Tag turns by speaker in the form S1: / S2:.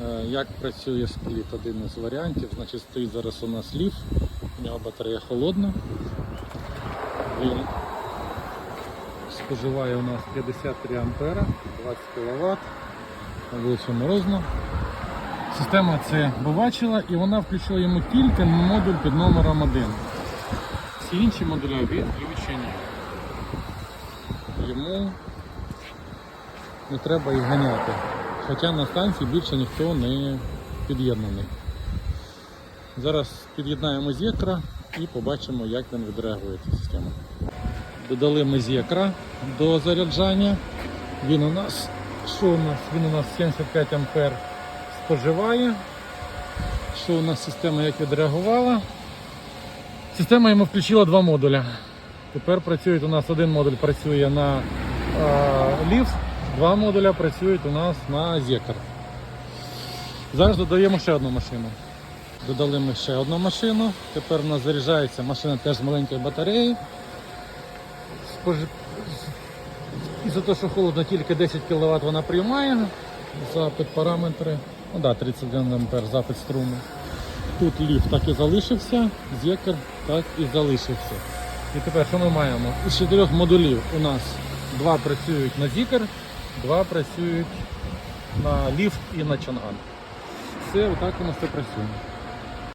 S1: Е, Як працює спліт? Один із варіантів. Значить, стоїть зараз у нас ліф, у нього батарея холодна. Він споживає у нас 53 ампера, 20 кВт, вулицю морозно. Система це побачила і вона включила йому тільки модуль під номером 1. Всі інші модуля відключені. Йому не треба їх ганяти. Хоча на станції більше ніхто не під'єднаний. Зараз під'єднаємо зєкра і побачимо, як він відреагує ця система. Додали ми зєкра до заряджання. Він у нас, що у нас? Він у нас 75 ампер споживає. Що у нас система як відреагувала? Система йому включила два модуля. Тепер працює у нас один модуль працює на ліфт, два модуля працюють у нас на зекар. Зараз додаємо ще одну машину. Додали ми ще одну машину. Тепер у нас заряджається машина теж з маленької батареї. Спожи... Із-за того, що холодно, тільки 10 кВт вона приймає. Запит параметри. Ну да, 31 ампер запит струму. Тут ліфт так і залишився, зекер так і залишився. І тепер що ми маємо? Із чотирьох модулів у нас два працюють на зікер, два працюють на ліфт і на чанган. Все, отак у нас це працює.